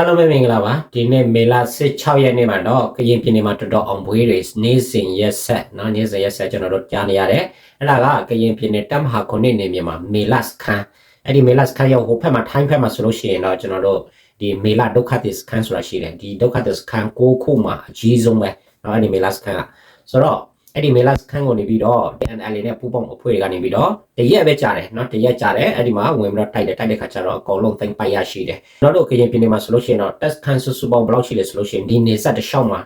အားလုံးပဲမင်္ဂလာပါဒီနေ့မေလ16ရက်နေ့မှာတော့ကရင်ပြည်နယ်မှာတော်တော်အောင်ပွဲတွေနေ့စဉ်ရက်ဆက်နော်နေ့စဉ်ရက်ဆက်ကျွန်တော်တို့ကြားနေရတယ်အဲ့ဒါကကရင်ပြည်နယ်တပ်မဟာခုနှစ်နေမြေမှာမေလစခန်းအဲ့ဒီမေလစခန်းရောက်ဟိုဖက်မှာထိုင်းဖက်မှာဆိုလို့ရှိရင်တော့ကျွန်တော်တို့ဒီမေလဒုက္ခသစ္စခန်းဆိုတာရှိတယ်ဒီဒုက္ခသစ္စခန်းကိုခုမှာအကြီးဆုံးပဲနော်အဲ့ဒီမေလစခန်းကဆိုတော့ အဲ့ဒီမေလစခန်းကိုနေပြီးတော့ NLA နဲ့ပူပေါင်းအဖွဲ့တွေကနေပြီးတော့တရက်ပဲကြားတယ်เนาะတရက်ကြားတယ်အဲ့ဒီမှာဝင်ပြီးတော့တိုက်တယ်တိုက်တဲ့ခါကျတော့အကုန်လုံးသိမ့်ပိုက်ရရှိတယ်ကျွန်တော်တို့ကရင်ပြည်နယ်မှာဆိုလို့ရှိရင်တော့ test can စုစုပေါင်းဘယ်လောက်ရှိလဲဆိုလို့ရှိရင်ဒီနေဆက်တစ်လျှောက်မှာ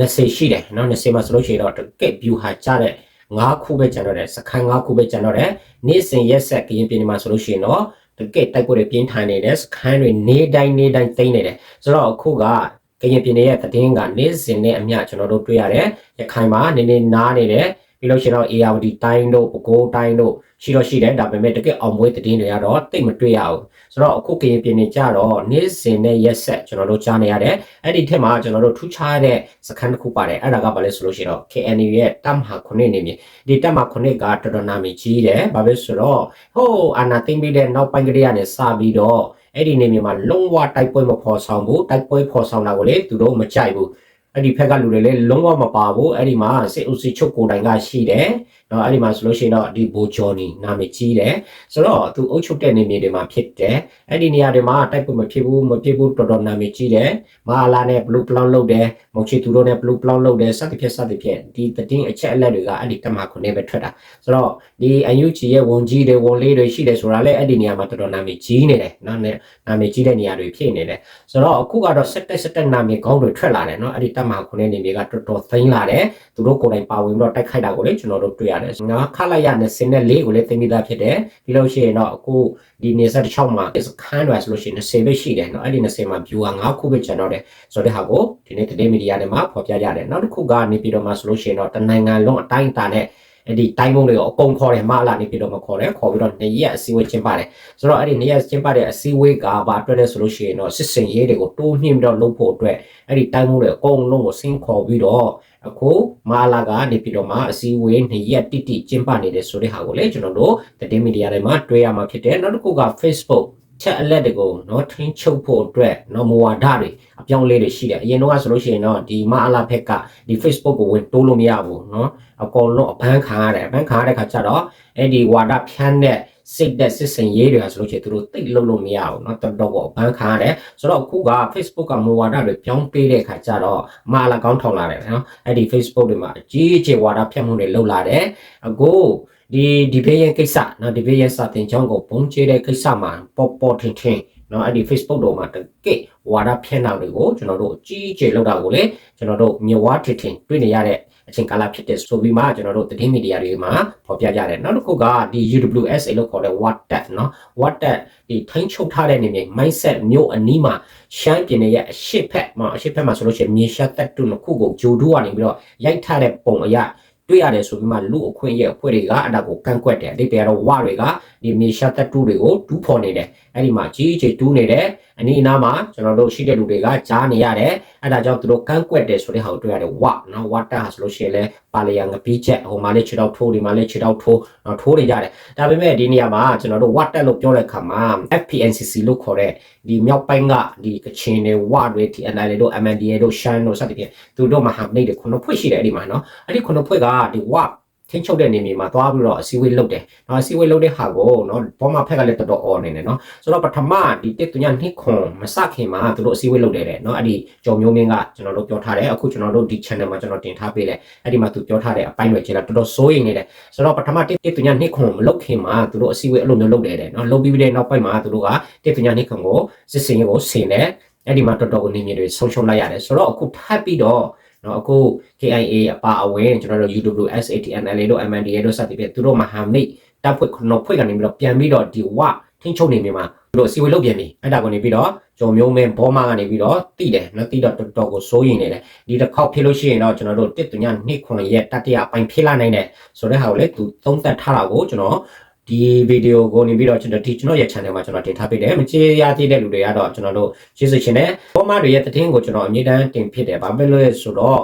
20ရှိတယ်เนาะ20မှာဆိုလို့ရှိရင်တော့တကက် view ဟာကြားတဲ့9ခုပဲကျန်တော့တယ်စခန်း9ခုပဲကျန်တော့တယ်နေ့စဉ်ရက်ဆက်ကရင်ပြည်နယ်မှာဆိုလို့ရှိရင်တော့တကက်တိုက်ပွဲတွေပြင်းထန်နေတယ်စခန်းတွေနေတိုင်းနေတိုင်းသိမ့်နေတယ်ဆိုတော့အခုက ကရင်ပြည်နယ်ရဲ့သတင်းကနေ့စဉ်နဲ့အမျှကျွန်တော်တို့တွေ့ရတယ်ရခိုင်မှာနေနေနားနေတယ်ပြီးလို့ရှိရင်တော့ ARD တိုင်းတို့ပဲခူးတိုင်းတို့ရှိတော့ရှိတယ်ဒါပေမဲ့တကယ်အောင်ပွဲသတင်းတွေကတော့တိတ်မတွေ့ရဘူးဆိုတော့အခုကရင်ပြည်နယ်ကြတော့နေ့စဉ်နဲ့ရက်ဆက်ကျွန်တော်တို့ကြားနေရတယ်အဲ့ဒီထက်မှာကျွန်တော်တို့ထူးခြားတဲ့စခန်းတစ်ခုပါတယ်အဲ့ဒါကဘာလဲဆိုလို့ရှိရင်တော့ KNU ရဲ့တပ်မဟာ9နေမြေဒီတပ်မဟာ9ကတော်တော်နာမည်ကြီးတယ်ဘာပဲဆိုတော့ဟိုအာနာသိမ့်ပြီးတဲ့နောက်ပိုင်းကလေးကနေစပြီးတော့ အဲ့ဒီနေမြေမှာလုံးဝတိုက်ပွဲမဖော်ဆောင်ဘူးတိုက်ပွဲဖော်ဆောင်တာကိုလေသူတို့မကြိုက်ဘူး အဲ့ဒီဖက်ကလူတွေလည်းလုံးဝမပါဘူးအဲ့ဒီမှာစစ်အုပ်စုချုပ်ကိုယ်တိုင်ကရှိတယ်နော်အဲ့ဒီမှာဆိုလို့ရှိရင်တော့ဒီဘိုဂျော်နီနာမည်ကြီးတယ်ဆိုတော့သူအုပ်ချုပ်တဲ့နေမြေတွေမှာဖြစ်တယ်အဲ့ဒီနေရာတွေမှာတိုက်ပွဲမဖြစ်ဘူးမဖြစ်ဘူးတော်တော်နာမည်ကြီးတယ်မဟာလာနဲ့ဘလူးပလောင်လုပ်တယ်မောင်ချီသူတို့နဲ့ဘလူးပလောင်လုပ်တယ်စသဖြင့်စသဖြင့်ဒီတည်င်းအချက်အလက်တွေကအဲ့ဒီတမခုနေပဲထွက်တာဆိုတော့ဒီအယူချီရဲ့ဝန်ကြီးတွေဝန်လေးတွေရှိတယ်ဆိုတာလည်းအဲ့ဒီနေရာမှာတော်တော်နာမည်ကြီးနေတယ်နော်နာမည်ကြီးတဲ့နေရာတွေဖြစ်နေတယ်ဆိုတော့အခုကတော့စက်တက်စက်တက်နာမည်ကောင်းတွေထွက်လာတယ်နော်အဲ့ဒီတခုနေနေမြေကတော်တော်သိမ်းလာတယ်သူတို့ကိုယ်တိုင်ပါဝင်ပြီးတော့တိုက်ခိုက်တာကိုလေကျွန်တော်တို့တွေ့ရတယ်ငါခလိုက်ရ24ကိုလည်းသိမိသားဖြစ်တယ်ပြီးလို့ရှိရင်တော့အခုဒီနေဆက်တစ်ချောင်းမှာစခန်းတွေဆိုလို့ရှိရင်20ပဲရှိတယ်เนาะအဲ့ဒီ20မှာ view က9ခုပဲကျန်တော့တယ်ဆိုတဲ့ဟာကိုဒီနေ့သတင်းမီဒီယာတွေမှာဖော်ပြကြတယ်နောက်တစ်ခုကနေပြီးတော့မှဆိုလို့ရှိရင်တော့တနိုင်ငံလုံးအတိုင်းအတာနဲ့ အဲ့ဒီတိုင်းမုံတွေကိုအကုန်ခေါ်တယ်မလာနေပြီးတော့မခေါ်တယ်ခေါ်ပြီးတော့နေရက်အစည်းအဝေးကျင်းပတယ်ဆိုတော့အဲ့ဒီနေရက်ကျင်းပတဲ့အစည်းအဝေးကဘာအတွက်လဲဆိုလို့ရှိရင်တော့စစ်စင်ရေးတွေကိုတိုးနှင်းပြီးတော့လုပ်ဖို့အတွက်အဲ့ဒီတိုင်းမုံတွေအကုန်လုံးကိုဆင်းခေါ်ပြီးတော့အခုမာလာကနေပြီးတော့မှအစည်းအဝေးနှစ်ရက်တိတိကျင်းပနေတယ်ဆိုတဲ့ဟာကိုလည်းကျွန်တော်တို့သတင်းမီဒီယာတွေမှာတွေ့ရမှာဖြစ်တယ်နောက်တစ်ခုက Facebook ချက်အလက်တွေကိုเนาะထိန်းချုပ်ဖို့အတွက်เนาะမဝါဒတွေအပြောင်းလဲတွေရှိတယ်အရင်တော့ဆိုလို့ရှိရင်တော့ဒီမအလာဖက်ကဒီ Facebook ကိုဝင်တိုးလို့မရဘူးเนาะအကုန်လုံးအပန်းခံရတယ်အပန်းခံရတဲ့ခါကျတော့အဲ့ဒီဝါဒဖြန်းတဲ့စိတ်သက်စစ်စင်ရေးတွေဆိုလို့ရှိရင်သူတို့တိတ်လုံးလို့မရဘူးเนาะတော်တော်ကိုအပန်းခံရတယ်ဆိုတော့အခုက Facebook ကမူဝါဒတွေပြောင်းပေးတဲ့ခါကျတော့မာလာကောင်းထောင်လာတယ်เนาะအဲ့ဒီ Facebook တွေမှာအကြီးအကျယ်ဝါဒဖြန့်မှုတွေလုပ်လာတယ်အခု ဒီဒီဘေးရဲ့ကိစ္စနော်ဒီဘေးရဲ့စာတင်ကြောင်းကိုပုံကျဲတဲ့ကိစ္စမှာပေါ်ပေါ်ထင်ထင်နော်အဲ့ဒီ Facebook တို့မှာတကယ့်ဝါဒဖြန့်တာတွေကိုကျွန်တော်တို့အကြီးအကျယ်လုပ်တာကိုလေကျွန်တော်တို့မြဝထင်ထင်တွေ့နေရတဲ့အချိန်ကာလဖြစ်တဲ့ဆိုပြီးမှကျွန်တော်တို့သတင်းမီဒီယာတွေမှာဖော်ပြကြတယ်နောက်တစ်ခုကဒီ UWSA လို့ခေါ်တဲ့ WhatsApp နော် WhatsApp ဒီထိန်းချုပ်ထားတဲ့နေမြေ mindset မျိုးအနီးမှာရှမ်းပြည်နယ်ရဲ့အရှိတ်ဖက်မှာအရှိတ်ဖက်မှာဆိုလို့ရှိရင်မြေရှားတက်တုနှစ်ခုကိုဂျိုဒူကနေပြီးတော့ရိုက်ထားတဲ့ပုံအရာ တွေ့ရတယ်ဆိုပြီးမှလူအခွင့်ရဲ့အဖွဲ့တွေကအဒါကိုကန့်ကွက်တယ်အတိတ်ကတော့ဝတွေကဒီမြေရှာတက်တူတွေကိုတူးဖော်နေတယ်အဲ့ဒီမှာကြီးကြီးတူးနေတယ်အနီးအနားမှာကျွန်တော်တို့ရှိတဲ့လူတွေကကြားနေရတယ်အဲ့ဒါကြောင့်သူတို့ကန့်ကွက်တယ်ဆိုတဲ့ဟာကိုတွေ့ရတယ်ဝနော်ဝတာဆိုလို့ရှိရင်လည်းပါလီယာငပီးချက်ဟိုမှာလည်းခြေထောက်ထိုးဒီမှာလည်းခြေထောက်ထိုးနော်ထိုးနေကြတယ်ဒါပေမဲ့ဒီနေရာမှာကျွန်တော်တို့ဝတက်လို့ပြောတဲ့အခါမှာ FPNCC လို့ခေါ်တဲ့ဒီမြောက်ပိုင်းကဒီကချင်တွေဝတွေ TNL တို့ MNDA တို့ရှမ်းတို့စသဖြင့်သူတို့မဟာမိတ်တွေခုနှစ်ဖွဲ့ရှိတယ်အဲ့ဒီမှာနော်အဲ့ဒီခုနှစ်ဖွဲ့ကဒီဝချင်းချုပ်တဲ့နေမြေမှာသွားပြီးတော့အစည်းအဝေးလုပ်တယ်။နော်အစည်းအဝေးလုပ်တဲ့ဟာကိုနော်ဘောမဖက်ကလည်းတော်တော်အော်နေတယ်နော်။ဆိုတော့ပထမဒီတစ်တူညာနှစ်ခွန်မစခင်မှာသူတို့အစည်းအဝေးလုပ်တယ်တဲ့နော်။အဲ့ဒီကြော်မျိုးမင်းကကျွန်တော်တို့ပြောထားတယ်။အခုကျွန်တော်တို့ဒီ channel မှာကျွန်တော်တင်ထားပေးတယ်။အဲ့ဒီမှာသူပြောထားတဲ့အပိုင်းတွေကျတော့တော်တော်စိုးရိမ်နေတယ်။ဆိုတော့ပထမတစ်တူညာနှစ်ခွန်မလုပ်ခင်မှာသူတို့အစည်းအဝေးအဲ့လိုမျိုးလုပ်တယ်တဲ့နော်။လုပ်ပြီးပြီးတဲ့နောက်ပိုင်းမှာသူတို့ကတစ်တူညာနှစ်ခွန်ကိုစစ်စင်ရေးကိုဆင်တယ်။အဲ့ဒီမှာတော်တော်ကိုနေမြေတွေဆုံးရှုံးလိုက်ရတယ်။ဆိုတော့အခုထပ်ပြီးတော့ နော်အခု KIA အပါအဝင်ကျွန်တော်တို့ UWS ATNL တို့ MNDA တို့စသဖြင့်သူတို့မဟာမိတ်တပ်ဖွဲ့ခုနှစ်ဖွဲ့ကနေပြီးတော့ပြန်ပြီးတော့ဒီဝထိန်းချုပ်နေနေမှာသူတို့စီဝေလုပ်ပြန်ပြီအဲ့ဒါကိုနေပြီးတော့ကျော်မျိုးမင်းဘောမကနေပြီးတော့တိတယ်နော်တိတော့တော်တော်ကိုစိုးရင်နေတယ်ဒီတစ်ခေါက်ဖြစ်လို့ရှိရင်တော့ကျွန်တော်တို့တစ်တူညနှစ်ခွန်ရဲ့တတိယအပိုင်းဖြစ်လာနိုင်တယ်ဆိုတဲ့ဟာကိုလေသူသုံးသပ်ထားတာကိုကျွန်တော် ဒီဗီဒီယိုကိုနေပြီးတော့ကျွန်တော်ဒီကျွန်တော်ရဲ့ channel မှာကျွန်တော်တင်ထားပေးတယ်မချေရသေးတဲ့လူတွေကတော့ကျွန်တော်တို့ရှင်းစချင်တယ်ဘောမတွေရဲ့သတင်းကိုကျွန်တော်အမြဲတမ်းတင်ဖြစ်တယ်ဘာဖြစ်လို့လဲဆိုတော့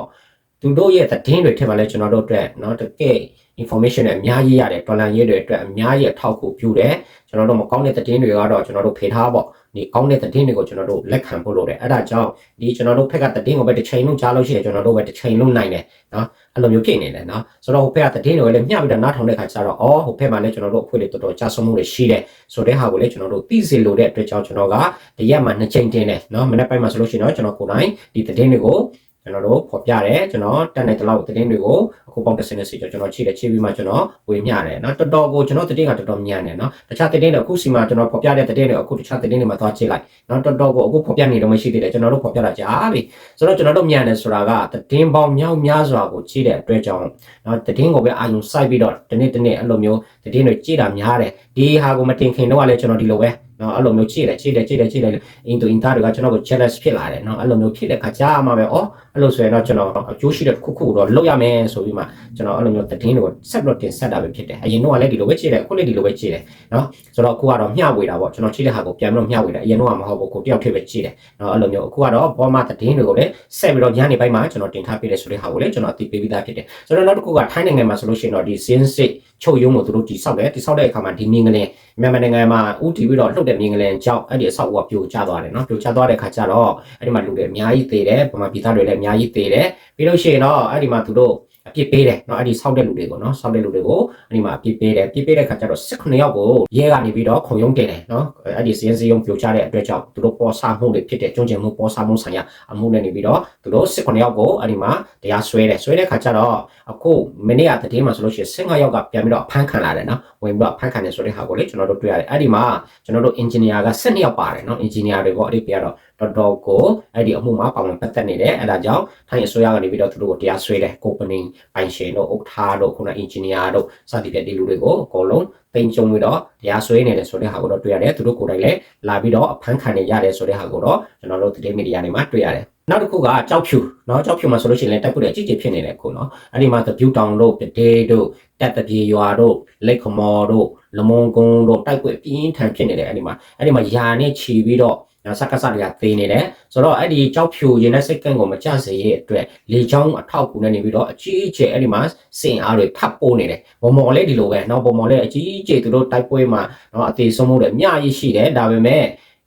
သူတို့ရဲ့သတင်းတွေထက်မှလည်းကျွန်တော်တို့အတွက်เนาะတကယ် information တွေအများကြီးရတယ်တော်လန်ရေးတွေအတွက်အများကြီးအထောက်အကူပြုတယ်ကျွန်တော်တို့မကောင်းတဲ့သတင်းတွေကတော့ကျွန်တော်တို့ဖေထားပေါ့ ဒီကောင်းတဲ့သတင်းတွေကိုကျွန်တော်တို့လက်ခံဖို့လိုတယ်အဲ့ဒါကြောင့်ဒီကျွန်တော်တို့ဖက်ကသတင်းကိုပဲတစ်ချိန်လုံးကြားလို့ရှိရင်ကျွန်တော်တို့ပဲတစ်ချိန်လုံးနိုင်တယ်နော်အဲ့လိုမျိုးဖြစ်နေတယ်နော်ဆိုတော့ဟိုဖက်ကသတင်းတွေကိုလည်းမျှပြီးတော့နားထောင်တဲ့ခါကျတော့အော်ဟိုဖက်မှာလည်းကျွန်တော်တို့အဖွဲ့တွေတော်တော်ကြာဆုံးမှုတွေရှိတယ်ဆိုတဲ့ဟာကိုလည်းကျွန်တော်တို့သိစေလိုတဲ့အတွက်ကြောင့်ကျွန်တော်ကတရက်မှနှစ်ချိန်တင်တယ်နော်မနေ့ပိုင်းမှာဆိုလို့ရှိရင်တော့ကျွန်တော်ကိုယ်တိုင်ဒီသတင်းတွေကို ကျွန်တော်တို့ဖော်ပြတယ်ကျွန်တော်တက်တဲ့တလောက်သတင်းတွေကိုအခုပေါင်းတစ်စနေစီကျွန်တော်ချိတယ်ချိပြီးမှကျွန်တော်ဝေမျှတယ်နော်တော်တော်ကိုကျွန်တော်သတင်းကတော်တော်မြန်တယ်နော်တခြားသတင်းတွေအခုစီမှာကျွန်တော်ဖော်ပြတဲ့သတင်းတွေအခုတခြားသတင်းတွေမှာသွားချိလိုက်နော်တော်တော်ကိုအခုဖော်ပြနေတော့မရှိသေးတယ်ကျွန်တော်တို့ဖော်ပြတာကြားပြီဆိုတော့ကျွန်တော်တို့မြန်တယ်ဆိုတာကသတင်းပေါင်းမြောက်များစွာကိုချိတဲ့အတွက်ကြောင့်နော်သတင်းကိုပဲအာရုံစိုက်ပြီးတော့ဒီနေ့ဒီနေ့အဲ့လိုမျိုးသတင်းတွေချိတာများတယ်ဒီဟာကိုမတင်ခင်တော့လည်းကျွန်တော်ဒီလိုပဲ နော်အဲ့လိုမျိုးချိတယ်ချိတယ်ချိတယ်ချိတယ်အင်တူအင်တာတွေကကျွန်တော်ကို jealous ဖြစ်လာတယ်နော်အဲ့လိုမျိုးဖြစ်တဲ့ခါကြားမှာပဲဩအဲ့လိုဆိုရင်တော့ကျွန်တော်အကျိုးရှိတဲ့ခုခုတော့လုပ်ရမယ်ဆိုပြီးမှကျွန်တော်အဲ့လိုမျိုးသတင်းတွေကိုဆက်ပြီးတော့တင်ဆက်တာပဲဖြစ်တယ်အရင်တော့လည်းဒီလိုပဲချိတယ်အခုလည်းဒီလိုပဲချိတယ်နော်ဆိုတော့အခုကတော့မျှဝေတာပေါ့ကျွန်တော်ချိတဲ့ဟာကိုပြန်ပြီးတော့မျှဝေတာအရင်တော့မဟုတ်ဘူးကိုတယောက်တည်းပဲချိတယ်နော်အဲ့လိုမျိုးအခုကတော့ဘောမသတင်းတွေကိုလည်းဆက်ပြီးတော့ညနေပိုင်းမှာကျွန်တော်တင်ထားပေးတယ်ဆိုတဲ့ဟာကိုလည်းကျွန်တော်အသိပေးပြီးသားဖြစ်တယ်ဆိုတော့နောက်တစ်ခုကထိုင်းနိုင်ငံမှာဆိုလို့ရှိရင်တော့ဒီစင်းစစ်ချုပ်ရုံးကိုသူတို့တိဆောက်တယ်တိဆောက်တဲ့အခါမှာဒီမြင်းကလေးမြန်မာနိုင်ငံမှာဥတီပြီးတော့လှုပ်တဲ့မြင်းကလေးကြောင့်အဲ့ဒီအဆောက်အဦကပြိုကျသွားတယ်နော်ပြိုကျသွားတဲ့ခါကျတော့အဲ့ဒီမှာလူတွေအများကြီးသေးတယ်ဗမာပြည်သားတွေလည်းအများကြီးသေးတယ်ပြီးလို့ရှိရင်တော့အဲ့ဒီမှာသူတို့ အပြစ်ပေးတယ်เนาะအဲ့ဒီဆောက်တဲ့လူတွေကိုเนาะဆောက်တဲ့လူတွေကိုအဲ့ဒီမှာအပြစ်ပေးတယ်ပြစ်ပေးတဲ့ခါကျတော့18ယောက်ကိုရဲကနေပြီးတော့ခုံရုံးတင်တယ်เนาะအဲ့ဒီစင်းစည်းရုံးပြိုကျတဲ့အတွက်ကြောင့်သူတို့ပေါ်စားမှုတွေဖြစ်တဲ့ကျွန်းကျင်မှုပေါ်စားမှုဆိုင်ရာအမှုနဲ့နေပြီးတော့သူတို့18ယောက်ကိုအဲ့ဒီမှာတရားစွဲတယ်စွဲတဲ့ခါကျတော့အခုမနေ့ကတည်င်းမှာဆိုလို့ရှိရင်15ယောက်ကပြန်ပြီးတော့ဖမ်းခံလာတယ်เนาะဝင်ပြီးတော့ဖမ်းခံတယ်ဆိုတဲ့ဟာကိုလေကျွန်တော်တို့တွေ့ရတယ်အဲ့ဒီမှာကျွန်တော်တို့ engineer က12ယောက်ပါတယ်เนาะ engineer တွေပေါ့အဲ့ဒီပြတော့ တော်တော်ကိုအဲ့ဒီအမှုမှာပါဝင်ပတ်သက်နေတယ်အဲ့ဒါကြောင့်ထိုင်းအစိုးရကနေပြီးတော့သူတို့ကိုတရားစွဲတယ် company ပိုင်ရှင်တို့ဥက္ထားတို့ခုန engineer တို့စသည်ဖြင့်ဒီလူတွေကိုအကုန်လုံးပိန်ကြုံပြီးတော့တရားစွဲနေတယ်ဆိုတဲ့ဟာကိုတော့တွေ့ရတယ်သူတို့ကိုယ်တိုင်လည်းလာပြီးတော့အဖမ်းခံနေရတယ်ဆိုတဲ့ဟာကိုတော့ကျွန်တော်တို့သတင်းမီဒီယာတွေမှာတွေ့ရတယ်နောက်တစ်ခုကကြောက်ဖြူเนาะကြောက်ဖြူမှာဆိုလို့ရှိရင်လည်းတိုက်ပွဲတွေအကြီးကြီးဖြစ်နေတယ်ခုเนาะအဲ့ဒီမှာသပြူတောင်တို့ပဒေတို့တက်တပြေရွာတို့လက်ခမော်တို့လမုံကုန်းတို့တိုက်ပွဲပြင်းထန်ဖြစ်နေတယ်အဲ့ဒီမှာအဲ့ဒီမှာယာနဲ့ခြီပြီးတော့ နော်စက္ကစတွေကသေးနေတယ်ဆိုတော့အဲ့ဒီကြောက်ဖြူရင်တဲ့စိတ်ကန့်ကိုမကြစေရဲ့အတွက်လေချောင်းအထောက်ကူနဲ့နေပြီးတော့အကြီးအကျယ်အဲ့ဒီမှာစင်အားတွေထပ်ပိုးနေတယ်ဘုံမော်လေးဒီလိုပဲနော်ဘုံမော်လေးအကြီးအကျယ်သူတို့တိုက်ပွဲမှာနော်အသေးဆုံးမှုတွေအများကြီးရှိတယ်ဒါပေမဲ့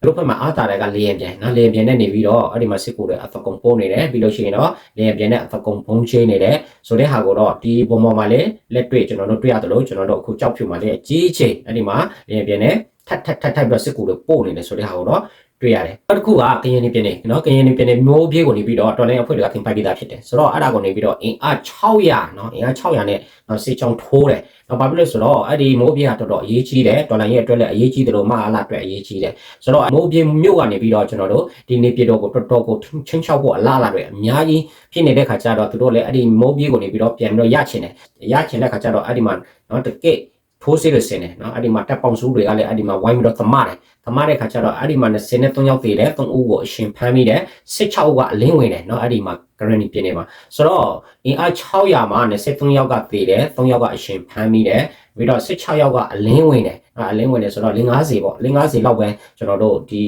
တို့ဘက်မှာအားတာတွေကလေရင်ပြန်နော်လေရင်ပြန်နဲ့နေပြီးတော့အဲ့ဒီမှာစစ်ကူတွေအသကုံပိုးနေတယ်ပြီးလို့ရှိရင်တော့လေရင်ပြန်နဲ့အသကုံဘုံချေးနေတယ်ဆိုတဲ့ဟာကိုတော့ဒီဘုံမော်မှာလည်းလက်တွေ့ကျွန်တော်တို့တွေ့ရတယ်လို့ကျွန်တော်တို့အခုကြောက်ဖြူမှာလည်းအကြီးအကျယ်အဲ့ဒီမှာလေရင်ပြန်နဲ့ထပ်ထပ်ထပ်ထပ်ပြီးတော့စစ်ကူတွေပို့နေတယ်ဆိုတဲ့ဟာကိုတော့ တွေ့ရတယ်။နောက်တစ်ခုကကရင်နေပြည်နယ်နော်ကရင်နေပြည်နယ်မျိုးပြေးကိုနေပြီးတော့တော်လိုင်းအဖွဲ့တွေကခင်ပိုက်ပြီးသားဖြစ်တယ်။ဆိုတော့အဲ့ဒါကိုနေပြီးတော့အင်အား600နော်အင်အား600နဲ့နော်စေချောင်းထိုးတယ်။နော်ဘာဖြစ်လို့ဆိုတော့အဲ့ဒီမိုးပြေးကတော်တော်အရေးကြီးတယ်။တော်လိုင်းရဲ့အတွက်လည်းအရေးကြီးတယ်လို့မအားလားအတွက်အရေးကြီးတယ်။ဆိုတော့မိုးပြေးမြို့ကနေပြီးတော့ကျွန်တော်တို့ဒီနေပြည်တော်ကိုတော်တော်ကိုချင်းချောက်ဖို့အလားအလာတွေအများကြီးဖြစ်နေတဲ့ခါကျတော့သူတို့လည်းအဲ့ဒီမိုးပြေးကိုနေပြီးတော့ပြန်ပြီးတော့ရချင်တယ်။ရချင်တဲ့ခါကျတော့အဲ့ဒီမှာနော်တကယ့် ထိုးစေးလို့စင်တယ်နော်အဲ့ဒီမှာတက်ပေါင်စုတွေကလည်းအဲ့ဒီမှာဝိုင်းပြီးတော့သမားတယ်သမားတဲ့ခါကျတော့အဲ့ဒီမှာ23ယောက်သေးတယ်3ဦးကိုအရှင်ဖမ်းမိတယ်16ဦးကအလင်းဝင်တယ်နော်အဲ့ဒီမှာ granny ပြင်းနေမှာဆိုတော့အင်အား600မှာ23ယောက်ကသေးတယ်3ယောက်ကအရှင်ဖမ်းမိတယ်ပြီးတော့16ယောက်ကအလင်းဝင်တယ်အလင်းဝင်တယ်ဆိုတော့50ပေါ့50လောက်ပဲကျွန်တော်တို့ဒီ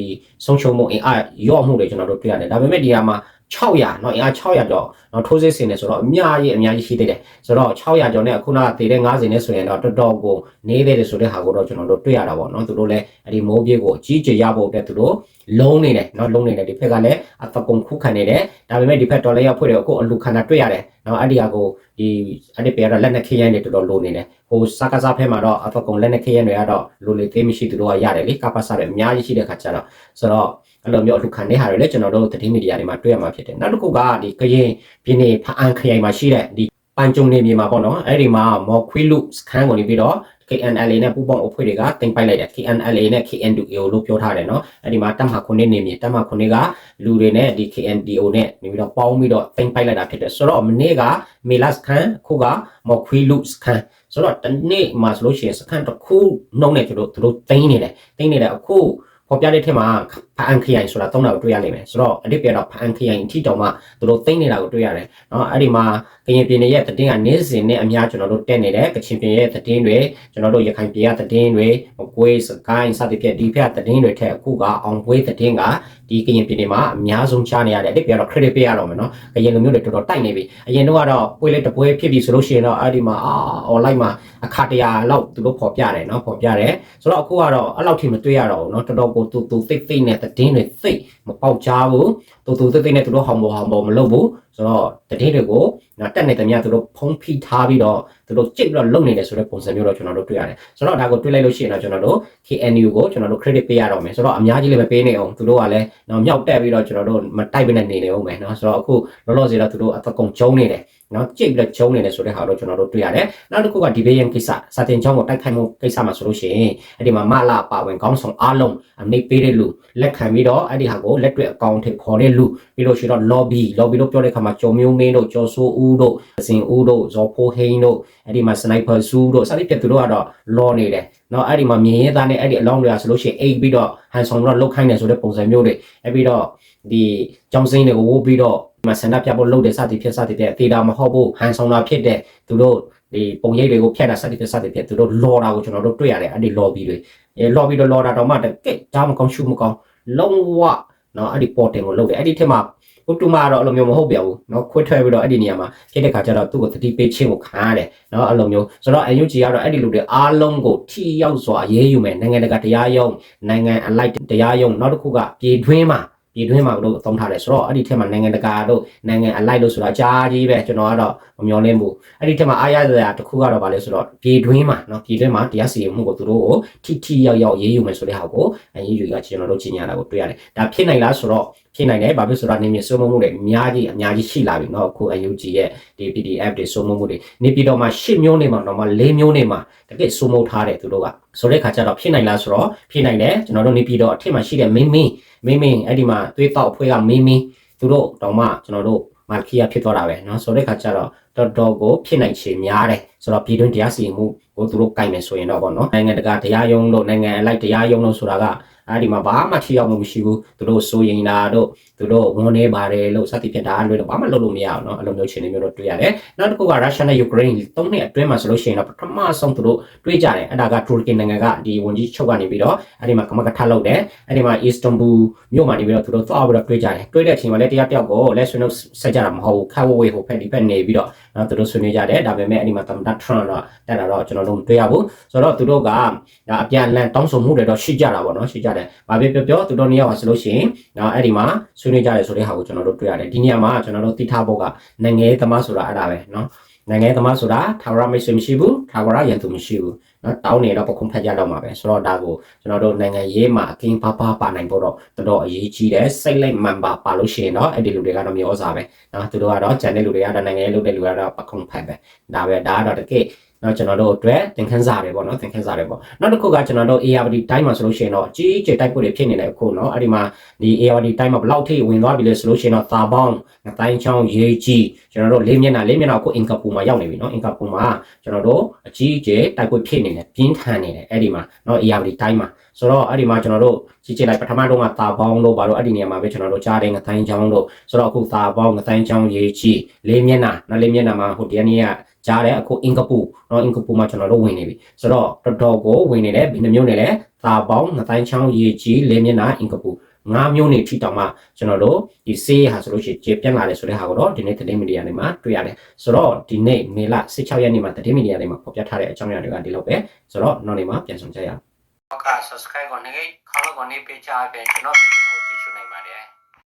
ဆုံးရှုံးမှုအင်အားရော့မှုတွေကျွန်တော်တို့တွေ့ရတယ်ဒါပေမဲ့ဒီဟာမှာ 600เนาะအင်အား600ကျော်เนาะထိုးစစ်ဆင်နေဆိုတော့အများကြီးအများကြီးရှိသေးတယ်ဆိုတော့600ကျော်နဲ့အခုနကတည်တဲ့90နဲ့ဆိုရင်တော့တော်တော်ကိုနေသေးတယ်ဆိုတဲ့ဟာကိုတော့ကျွန်တော်တို့တွေ့ရတာပေါ့เนาะသူတို့လည်းအဲ့ဒီမိုးပြေးကိုအကြီးကျယ်ရဖို့အတွက်သူတို့လုံးနေတယ်เนาะလုံးနေတယ်ဒီဖက်ကလည်းအသကုံခုခံနေတယ်ဒါပေမဲ့ဒီဖက်တော်လည်းရောက်ဖွဲ့တယ်အခုအလူခန္ဓာတွေ့ရတယ်เนาะအဲ့ဒီဟာကိုဒီအဲ့ဒီပေကတော့လက်နဲ့ခရမ်းတွေတော်တော်လိုနေတယ်ဟိုစကားစားဖက်မှာတော့အသကုံလက်နဲ့ခရမ်းတွေကတော့လိုလေသေးမရှိသူတို့ကရတယ်လေကပ္ပစတွေအများကြီးရှိတဲ့ခါကျတော့ဆိုတော့ အဲ့လိုမျိုးအလှခံတဲ့ဟာတွေလည်းကျွန်တော်တို့သတင်းမီဒီယာတွေမှာတွေ့ရမှာဖြစ်တယ်နောက်တစ်ခုကဒီကရင်ပြည်နယ်ဖအံခရိုင်မှာရှိတဲ့ဒီပန်ကျုံနေမြေမှာပေါ့နော်အဲ့ဒီမှာမော်ခွေးလူစခန်းကိုနေပြီးတော့ KNLA နဲ့ပူးပေါင်းအဖွဲ့တွေကတင်ပိုက်လိုက်တယ် KNLA နဲ့ KNDO လို့ပြောထားတယ်နော်အဲ့ဒီမှာတပ်မခွန်နေနေမြေတပ်မခွန်ကလူတွေနဲ့ဒီ KNDO နဲ့နေပြီးတော့ပေါင်းပြီးတော့တင်ပိုက်လိုက်တာဖြစ်တယ်ဆိုတော့မနေ့ကမေလစခန်းခုကမော်ခွေးလူစခန်းဆိုတော့တနေ့မှာဆိုလို့ရှိရင်စခန်းတစ်ခုနှုတ်နဲ့သူတို့သူတို့တင်းနေတယ်တင်းနေတယ်အခုပေါ်ပြတဲ့ထက်မှာ ဖအန်ခရိုင်ဆိုတာသုံးတာကိုတွေ့ရလိမ့်မယ်ဆိုတော့အတိပြတော့ဖအန်ခရိုင်အထိတောင်မှသူတို့သိမ့်နေတာကိုတွေ့ရတယ်เนาะအဲ့ဒီမှာကရင်ပြည်နယ်ရဲ့တည်င်းကနေ့စဉ်နဲ့အများကျွန်တော်တို့တက်နေတယ်ကချင်ပြည်ရဲ့တည်င်းတွေကျွန်တော်တို့ရခိုင်ပြည်ရဲ့တည်င်းတွေမကွေးစကိုင်းစသဖြင့်ဒီဖက်တည်င်းတွေထက်အခုကအောင်ပွဲတည်င်းကဒီကရင်ပြည်နယ်မှာအများဆုံးချနေရတယ်အတိပြတော့ credit ပေးရတော့မယ်เนาะကရင်လူမျိုးတွေတော်တော်တိုက်နေပြီအရင်တော့ကတော့ပွဲလေးတပွဲဖြစ်ပြီဆိုလို့ရှိရင်တော့အဲ့ဒီမှာအာ online မှာအခါတရာလောက်သူတို့ဖော်ပြတယ်เนาะဖော်ပြတယ်ဆိုတော့အခုကတော့အဲ့လောက်ထိမတွေ့ရတော့ဘူးเนาะတော်တော်ကို ကိုတူတူသိသိနဲ့ တည်င်းတွေသိမပေါက်ကြဘူးတူတူသိသိနဲ့သူတို့ဟောင်ဘောဟောင်ဘောမလုပ်ဘူးဆိုတော့တည်င်းတွေကိုနော်တက်နေတဲ့မြတ်သူတို့ဖုံးဖိထားပြီးတော့သူတို့ကြိတ်ပြီးတော့လုံနေတယ်ဆိုတဲ့ပုံစံမျိုးတော့ကျွန်တော်တို့တွေ့ရတယ်ဆိုတော့ဒါကိုတွေ့လိုက်လို့ရှိရင်တော့ကျွန်တော်တို့ KNU ကိုကျွန်တော်တို့ credit ပေးရတော့မယ်ဆိုတော့အများကြီးလည်းမပေးနေအောင်သူတို့ကလည်းနော်မြောက်တက်ပြီးတော့ကျွန်တော်တို့မတိုက်ဘဲနဲ့နေနေအောင်မယ်နော်ဆိုတော့အခုလောလောဆယ်တော့သူတို့အသက်ကုန်ကျုံနေတယ် နော်ကြိတ်ပြီးတော့ကျုံနေတယ်ဆိုတဲ့ဟာတော့ကျွန်တော်တို့တွေ့ရတယ်နောက်တစ်ခုကဒီဘေးရန်ကိစ္စစာတင်ချောင်းကိုတိုက်ခိုက်မှုကိစ္စမှာဆိုလို့ရှိရင်အဲ့ဒီမှာမလာပါဝင်ကောင်းဆောင်အားလုံးအမိတ်ပေးတဲ့လူလက်ခံပြီးတော့အဲ့ဒီဟာကိုလက်တွေ့အကောင့်ထိခေါ်တဲ့လူပြီးလို့ရှိရင်တော့ lobby lobby လို့ပြောတဲ့ခါမှာကျော်မျိုးမင်းတို့ကျော်စိုးဦးတို့အစင်ဦးတို့ဇော်ဖိုးဟိန်းတို့အဲ့ဒီမှာ sniper စူးတို့စသဖြင့်သူတို့ကတော့ law နေတယ်နော်အဲ့ဒီမှာမြင်ရဲသားနဲ့အဲ့ဒီအလောင်းတွေကဆိုလို့ရှိရင်အိတ်ပြီးတော့ဟန်ဆောင်ပြီးတော့လုတ်ခိုင်းတယ်ဆိုတဲ့ပုံစံမျိုးတွေအဲ့ပြီးတော့ဒီကြောင်စင်းတွေကိုဝိုးပြီးတော့ မဆန္ဒပြဖို့လုပ်တယ်စသည်ဖြစ်စသည်ဖြစ်တေတာမဟုတ်ဘူးဟန်ဆောင်တာဖြစ်တဲ့သူတို့ဒီပုံရိပ်တွေကိုဖျက်တာစသည်ဖြစ်စသည်ဖြစ်သူတို့လော်တာကိုကျွန်တော်တို့တွေ့ရတယ်အဲ့ဒီ lobby တွေအဲ lobby တော့လော်တာတော့မှတကက်ကြားမကောင်းရှုမကောင်းလုံးဝနော်အဲ့ဒီ porting ကိုလုပ်တယ်အဲ့ဒီထက်မှပုတူမာတော့အဲ့လိုမျိုးမဟုတ်ပြန်ဘူးเนาะခွဲထွက်ပြီးတော့အဲ့ဒီနေရာမှာဖြစ်တဲ့ခါကျတော့သူ့ကိုတတိပေးချင်းကိုခံရတယ်เนาะအဲ့လိုမျိုးဆိုတော့ UNG ကတော့အဲ့ဒီလူတွေအားလုံးကိုထိရောက်စွာအရေးယူမယ်နိုင်ငံတကာတရားရုံးနိုင်ငံအလိုက်တရားရုံးနောက်တစ်ခုကပြည်တွင်းမှာ ပြည်တွင်းမှာတို့အသုံးထားတယ်ဆိုတော့အဲ့ဒီထက်မှာနိုင်ငံတကာတို့နိုင်ငံအလိုက်လို့ဆိုတာကြားကြီးပဲကျွန်တော်ကတော့မမျောလင်းဘူးအဲ့ဒီထက်မှာအားရစရာတစ်ခုကတော့ဗာလဲဆိုတော့ပြည်တွင်းမှာเนาะပြည်တွင်းမှာတရားစီရင်မှုကိုသူတို့ကိုထိထိရောက်ရောက်ရေးယူမယ်ဆိုတဲ့ဟာကိုအရင်ယူကကျွန်တော်တို့ကြီးညာတာကိုတွေ့ရတယ်ဒါဖြစ်နိုင်လားဆိုတော့ဖြစ်နိုင်တယ်ဘာဖြစ်ဆိုတော့နေမြေစိုးမိုးမှုတွေအများကြီးအများကြီးရှိလာပြီเนาะအခု UNG ရဲ့ဒီ PDF တွေစိုးမိုးမှုတွေနေပြည်တော်မှာ10မျိုးနေမှာတော့မှ4မျိုးနေမှာတကယ်စိုးမိုးထားတယ်သူတို့ကဆိုတဲ့ခါကျတော့ဖြစ်နိုင်လားဆိုတော့ဖြစ်နိုင်တယ်ကျွန်တော်တို့နေပြည်တော်အထက်မှာရှိတဲ့မင်းမင်း မင်းမင်းအဲ့ဒီမှာသွေးတောက်အဖွဲ့ကမင်းမင်းသူတို့တော့မှကျွန်တော်တို့မာလ်ကီယာဖြစ်သွားတာပဲเนาะဆိုတဲ့ခါကျတော့တော်တော်ကိုဖြစ်နိုင်ချေများတယ်ဆိုတော့ပြည်တွင်းတရားစီရင်မှုကိုသူတို့ကင်မယ်ဆိုရင်တော့ဗောနော်နိုင်ငံတကာတရားရုံးလို့နိုင်ငံအလိုက်တရားရုံးလို့ဆိုတာက အဲ့ဒီမှာဘာမှထိရောက်မှုမရှိဘူးသူတို့စိုးရင်တာတို့သူတို့ဝန်နေပါတယ်လို့စသဖြင့်ဒါအလွယ်တော့ဘာမှလုပ်လို့မရအောင်เนาะအဲ့လိုမျိုးခြေနေမျိုးတော့တွေ့ရတယ်နောက်တစ်ခုကရုရှားနဲ့ယူကရိန်းသုံးနှစ်အတွင်းမှာဆိုလို့ရှိရင်တော့ပထမဆုံးသူတို့တွေ့ကြတယ်အဲ့ဒါကတူရကီနိုင်ငံကဒီဝန်ကြီးချုပ်ကနေပြီးတော့အဲ့ဒီမှာကမကထလုပ်တယ်အဲ့ဒီမှာအီစတန်ဘူမြို့မှာနေပြီးတော့သူတို့သွားပြီးတော့တွေ့ကြတယ်တွေ့တဲ့အချိန်မှာလည်းတရားတယောက်ကိုလက်ဆွေးနှုတ်ဆက်ကြတာမဟုတ်ဘူးခါဝဝေးဟိုဖက်ဒီဖက်နေပြီးတော့နော်သူတို့ဆွေးနွေးကြတယ်ဒါပေမဲ့အဲ့ဒီမှာသမ္မတထရန့်တော့တက်တာတော့ကျွန်တော်တို့မတွေ့ရဘူးဆိုတော့သူတို့ကဒါအပြန်အလှန်တောင်းဆိုမှုတွေတော့ရှိကြတာပေါ့နော်ရှိကြတယ် ယ်ဘာပဲပြောပြောသူတို့နှစ်ယောက်ပါဆိုလို့ရှိရင်နော်အဲ့ဒီမှာဆွေးနွေးကြတယ်ဆိုတဲ့ဟာကိုကျွန်တော်တို့တွေ့ရတယ်ဒီနေရာမှာကျွန်တော်တို့သိထားဖို့ကနိုင်ငံရေးသမားဆိုတာအဲ့ဒါပဲနော်နိုင်ငံရေးသမားဆိုတာထာဝရမိတ်ဆွေမရှိဘူးထာဝရရန်သူမရှိဘူးနော်တောင်းနေတော့ပခုံးဖက်ကြတော့မှာပဲဆိုတော့ဒါကိုကျွန်တော်တို့နိုင်ငံရေးမှာအကင်းပါပါပါနိုင်ဖို့တော့တော်တော်အရေးကြီးတယ်စိတ်လိုက်မှန်ပါပါလို့ရှိရင်တော့အဲ့ဒီလူတွေကတော့မျောစားပဲနော်သူတို့ကတော့ဂျန်တဲ့လူတွေကတော့နိုင်ငံရေးလုပ်တဲ့လူတွေကတော့ပခုံးဖက်ပဲဒါပဲဒါကတော့တကယ် နော်ကျွန်တော်တို့အတွက်သင်ခန်းစာတွေပေါ့နော်သင်ခန်းစာတွေပေါ့နောက်တစ်ခုကကျွန်တော်တို့ ARD တိုင်းမှာဆိုလို့ရှိရင်တော့အကြီးအကျယ်တိုက်ပွဲတွေဖြစ်နေတယ်အခုနော်အဲ့ဒီမှာဒီ ARD တိုင်းမှာဘလောက်ထိဝင်သွားပြီလဲဆိုလို့ရှိရင်တော့သာပေါင်းငတိုင်းချောင်းရေးကြီးကျွန်တော်တို့လေးမျက်နှာလေးမျက်နှာအခုအင်ကာပူမှာရောက်နေပြီနော်အင်ကာပူမှာကျွန်တော်တို့အကြီးအကျယ်တိုက်ပွဲဖြစ်နေတယ်ပြင်းထန်နေတယ်အဲ့ဒီမှာနော် ARD တိုင်းမှာ ဆိုတော့အဲ့ဒီမှာကျွန်တော်တို့ကြည့်ကြည့်လိုက်ပထမတော့ကသာပေါင်းတို့ဘာလို့အဲ့ဒီနေရာမှာပဲကျွန်တော်တို့ကြားတယ်ငတိုင်းချောင်းတို့ဆိုတော့အခုသာပေါင်းငတိုင်းချောင်းရေးကြီးလေးမျက်နှာနော်လေးမျက်နှာမှာဟိုတရနေ့ကကြားတယ်အခုအင်ကပူနော်အင်ကပူမှာကျွန်တော်တို့ဝင်နေပြီဆိုတော့တော်တော်ကိုဝင်နေတယ်ဘယ်နှမျိုးနေလဲသာပေါင်းငတိုင်းချောင်းရေးကြီးလေးမျက်နှာအင်ကပူငါးမျိုးနေထိတောင်မှကျွန်တော်တို့ဒီဆေးဟာဆိုလို့ရှိရင်ကျေပြန့်လာတယ်ဆိုတဲ့ဟာကိုတော့ဒီနေ့သတင်းမီဒီယာတွေမှာတွေ့ရတယ်ဆိုတော့ဒီနေ့မေလ16ရက်နေ့မှာသတင်းမီဒီယာတွေမှာဖော်ပြထားတဲ့အကြောင်းအရာတွေကဒီလောက်ပဲဆိုတော့နောက်နေ့မှာပြန်ဆောင်ကြရအောင် ဟုတ်ကဲ့ subscribe ကိုနေခေါင်း